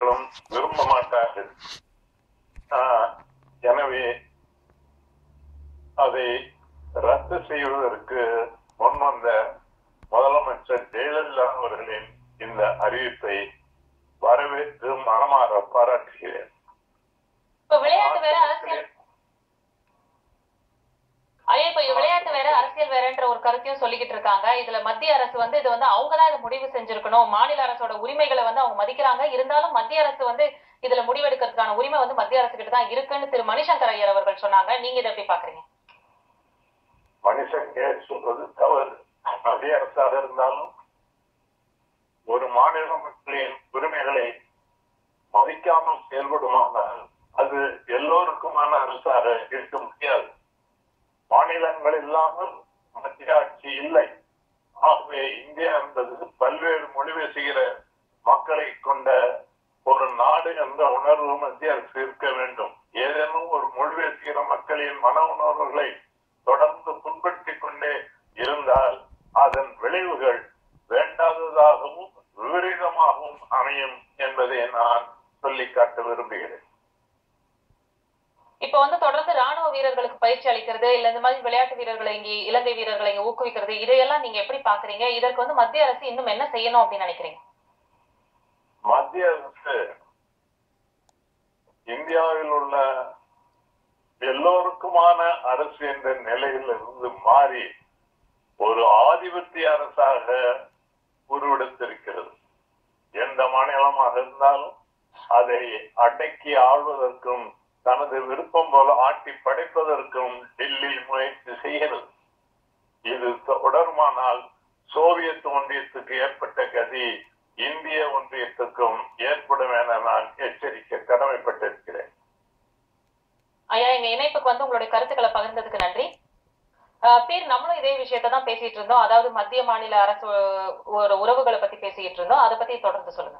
விரும்ப மாட்டார்கள். ஆஹ், எனவே அதை ரத்து செய்வதற்கு முன்வந்த முதலமைச்சர் ஜெயலலிதா அவர்களின் இந்த அறிவிப்பை வரவேற்று மனமாற பாராட்டுகிறேன். வேறன்ற ஒரு கருத்தையும் சொல்லிக்கிட்டு இருக்காங்க. இதுல மத்திய அரசு வந்து இது வந்து அவங்க தான் இதை முடிவு செஞ்சிருக்கணும். மாநில அரசோட உரிமைகளை வந்து அவங்க மதிக்கிறாங்க. இருந்தாலும் மத்திய அரசு வந்து இதுல முடிவெடுக்கிறதுக்கான உரிமை வந்து மத்திய அரசு கிட்ட தான் இருக்குன்னு திரு மணிசங்கர் ஐயர் அவர்கள் சொன்னாங்க. நீங்க இதை எப்படி பாக்குறீங்க மணிசங்கர் சொல்றது தவறு. மத்திய அரசாக இருந்தாலும் ஒரு மாநில மக்களின் உரிமைகளை மதிக்காமல் செயல்படுமானால் அது எல்லோருக்குமான அரசாக இருக்க முடியாது. மாநிலங்கள் இல்லாமல் மத்திய ஆட்சி இல்லை. ஆகவே இந்தியா என்பது பல்வேறு மொழி பேசுகிற மக்களை கொண்ட ஒரு நாடு என்ற உணர்வு மத்திய அரசு இருக்க வேண்டும். ஏதேனும் ஒரு மொழி பேசுகிற மக்களின் மன உணர்வுகளை தொடர்ந்து புண்படுத்தி கொண்டே இருந்தால் அதன் விளைவுகள் வேண்டாததாகவும் விபரீதமாகவும் அமையும் என்பதை நான் சொல்லிக் காட்ட விரும்புகிறேன் இப்ப வந்து தொடர்ந்து ராணுவ வீரர்களுக்கு பயிற்சி அளிக்கிறது இல்ல இந்த மாதிரி விளையாட்டு வீரர்களை இங்க இலங்கை வீரர்களை இங்க ஊக்குவிக்கிறது இதையெல்லாம் நீங்க எப்படி பாக்குறீங்க? இதற்கு வந்து மத்திய அரசு இன்னும் என்ன செய்யணும் அப்படின்னு நினைக்கிறீங்க? மத்திய அரசு இந்தியாவில் உள்ள எல்லோருக்குமான அரசு என்ற நிலையில் இருந்து மாறி ஒரு ஆதிபத்திய அரசாக உருவெடுத்திருக்கிறது. எந்த மாநிலமாக இருந்தாலும் அதை அடக்கி ஆள்வதற்கும் தனது விருப்பம் போல ஆட்டி படைப்பதற்கும் டெல்லி முயற்சி செய்கிறது. இது தொடருமானால் சோவியத் ஒன்றியத்துக்கு ஏற்பட்ட கதி இந்திய ஒன்றியத்துக்கும் ஏற்படும் என நான் எச்சரிக்க கடமைப்பட்டிருக்கிறேன். ஐயா எங்க இணைப்புக்கு வந்து உங்களுடைய கருத்துக்களை பகிர்ந்ததுக்கு நன்றி. அஹ் நம்மளும் இதே விஷயத்தை தான் பேசிட்டு இருந்தோம். அதாவது மத்திய மாநில அரசு ஒரு உறவுகளை பத்தி பேசிட்டு இருந்தோம். அதை பத்தி தொடர்ந்து சொல்லுங்க.